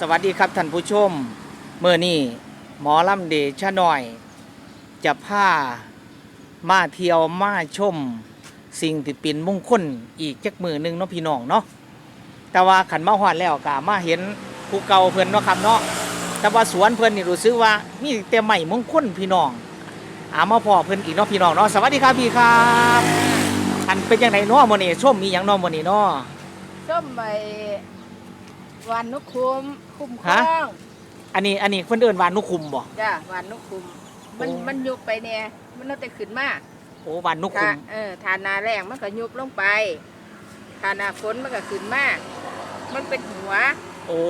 สวัสดีครับท่านผู้ชมเมื่อนี้หมอลำเดชะหน่อย จะพามาเที่ยวมาชม สิ่งที่เป็นมงคลอีกจักมือหนึ่งเนาะพี่น้องเนาะแต่ว่าขันมาหอดแล้วก็มาเห็นภูเก่าเพิ่อนเนาะครับเนาะแต่ว่าสวนเพิ่อนนี่รู้สึกว่ามีแต่ใหม่มงคลพี่น้องอามาพ่อเพิ่อนอีกเนาะพี่น้องเนาะสวัสดีครับพี่ครับอันเป็นยังไงเนาะมื้อนี้ชมมีหยังเนาะมื้อนี้เนาะส้มใบ วันนุคุมคุ้มครฮะ องอันนี้อันนี้เพิ่นเอิ้นว่านุคุมบ่ จ้ะวันนุคุม มันโอ้ มันยุบไปเนี่ยมันน่าจะขึ้นมาโอ้วานนุคุถ้ามเออทานนาแรงมันก็ยุบลงไปทานนาฝนมันก็ขึ้นมามันเป็นหัวโอ้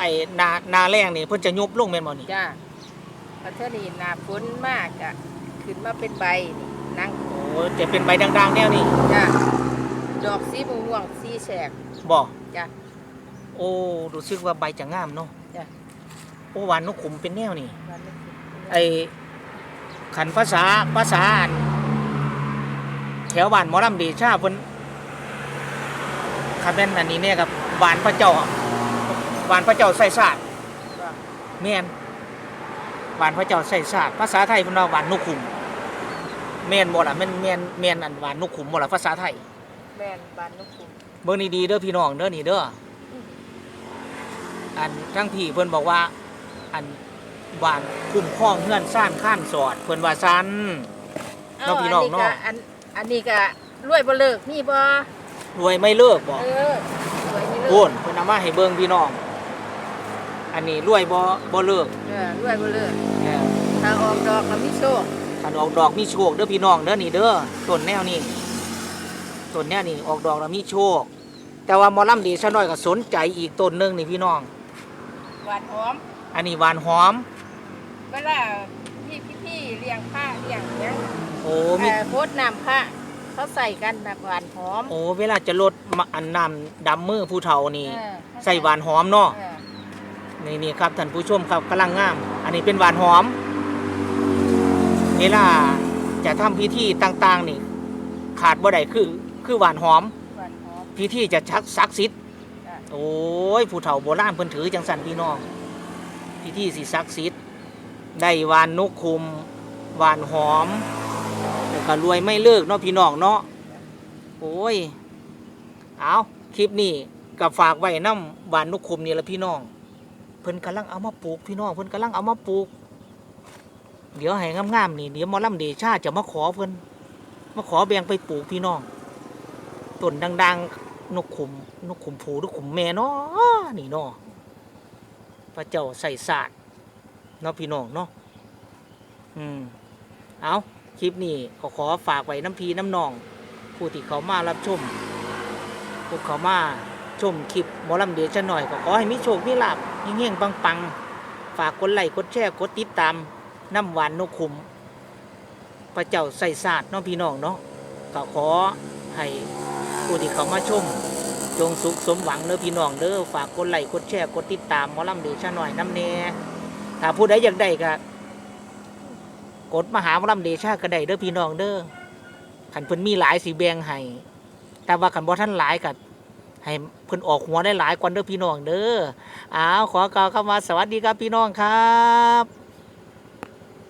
ไอ้นานาแรงนี่เพิ่นจะยุบลงแม่นบ่นี่จ้ะพอเท่านี้นาฝนมากอะขึ้นมาเป็นใบนี่นั่งโอ้จะเป็นใบด่างๆแนวนี้จ้ะดอกสีม่วงๆสีแฉกบ่จ้ะ โอ้รู้สึกว่าใบจะงามเนาะจ้ะ โอ้วานนุคุมเป็นแนวนี่ วันนุคุมไอ้ขันภาษาภาษาอันแถวบ้านหมอลำเดชาเพิ่นคันแม่นอันนี้เนี่ยครับหวานพระเจ้าหวานพระเจ้าใส่ศาสตร์ก็แม่นหวานพระเจ้าใส่ศาสตร์ภาษาไทยเพิ่นว่าหวานนุคุมแม่นบ่ล่ะแม่นแม่นแม่นอันหวานนุคุมบ่ล่ะภาษาไทย แม่นวันนุคุมเบิ่งดีๆเด้อพี่น้องเด้อนี่เด้อ ออันทั้งพี่เพิ่นบอกว่า อันบ้านคุ้มครองเฮือนซ่านข้านสอด เพิ่นว่าซันน้องพี่น้องเนาะอันอันนี้ก็รวยบ่เลิกนี่บ่รวยไม่เลิกบ่เออรวยไม่เลิโอนกเพิ่นเอามาให้เบิ่งพี่น้อง อันนี้รวยบ่บ่เลิกเออรวยบ่เลิกเออถ้าออกดอกก็มีโชคคันออกดอกมีโชคเด้อพี่น้องเด้อนี่เด้อต้นแนวนี้ต้นแนวนี้ออกดอกแล้วมีโชค แต่ว่าหมอลำดีซะหน่อยก็สนใจอีกต้นหนึงนี่พี่น้อง หวานหอม อันนี้หวานหอม เวลาพี่พี่ๆเลี้ยงผ้าเลี้ยงหยังโอ้มีเอ่อโคตรน้ำผ้าเขาใส่กันแบบหวานหอม โอ้เวลาจะลดมาอันน้ำดำมือผู้เฒ่านี่เออใส่หวานหอมเนาะเออนี่นี่ครับท่านผู้ชมครับกำลังงาม อันนี้เป็นหวานหอม เวลาจะทำพิธีต่าง ๆ นี่ ขาดบ่ได้คือคือหวานหอมหวานหอมพิธีจะชักศักดิ์สิทธิ์จ้ะ โอ้ยผู้เฒ่าโบราณเพิ่นถือจังสันพี่น้องพิธีสิศักดิ์สิทธิ์ได้วานนกคุมวานหอมแล้วก็รวยไม่เลิกเนาะพี่น้องเนาะโอ้ยเอาคลิปนี้กับฝากไว้น้ำวานนกคุมนี่ละพี่น้อง เพิ่นกำลังเอามาปลูกพี่น้องเพิ่นกำลังเอามาปลูก เดี๋ยวให้งามๆนี่เดี๋ยวมอลำเดชาจะมาขอเพิ่นมาขอแบ่งไปปลูกพี่น้องต้นดัง ๆ นกขุมนกขุมผูนกขุมแม่เนาะนี่เนาะพระเจ้าใส่ศาสตร์เนาะพี่น้องเนาะอืมเอาคลิปนี้ก็ขอฝากไว้น้ำพีน้ำนอง ผู้ที่เขามารับชมพวกเขามาชมคลิปหมอลำเดียจะหน่อยก็ขอให้มีโชคมีลาบเงี้ยงๆปังฝากกดไลค์กดแชร์กดติดตามน้ำหวานนกขุม พระเจ้าใส่ศาสตร์เนาะพี่น้องเนาะก็ขอให้ ผู้ที่เขามาชม จงสุขสมหวังเด้อพี่น้องเด้อฝากกดไลค์กดแชร์กดติดตามหมอลำเดชะหน่อยน้ำเนถ้าผู้ใดอยากได้ก็กดมาหาหมอลำเดชะก็ได้เด้อพี่น้องเด้อขันเพิ่นมีหลายสีแบงให้แต่ว่าขันบ่ท่านหลายก็ให้เพิ่นออกหัวได้หลายกว่าเด้อพี่น้องเด้ออ้าวขอกล่าวคำว่าสวัสดีครับพี่น้องครับ